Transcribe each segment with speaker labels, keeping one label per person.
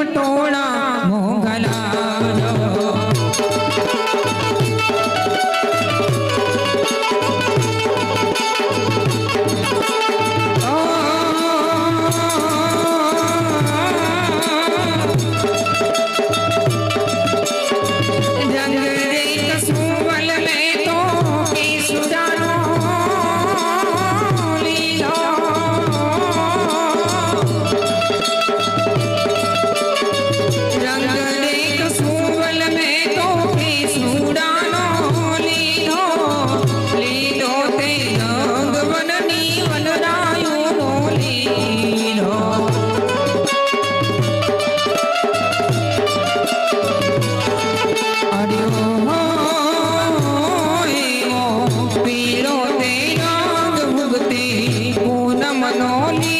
Speaker 1: पटोला জননী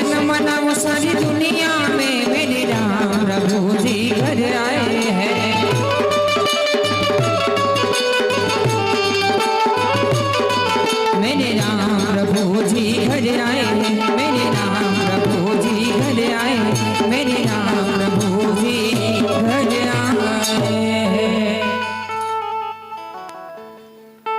Speaker 1: जश्न मनाओ सारी दुनिया में मेरे राम प्रभु जी घर आए हैं। मेरे राम प्रभु जी घर आए मेरे राम प्रभु जी घर आए मेरे राम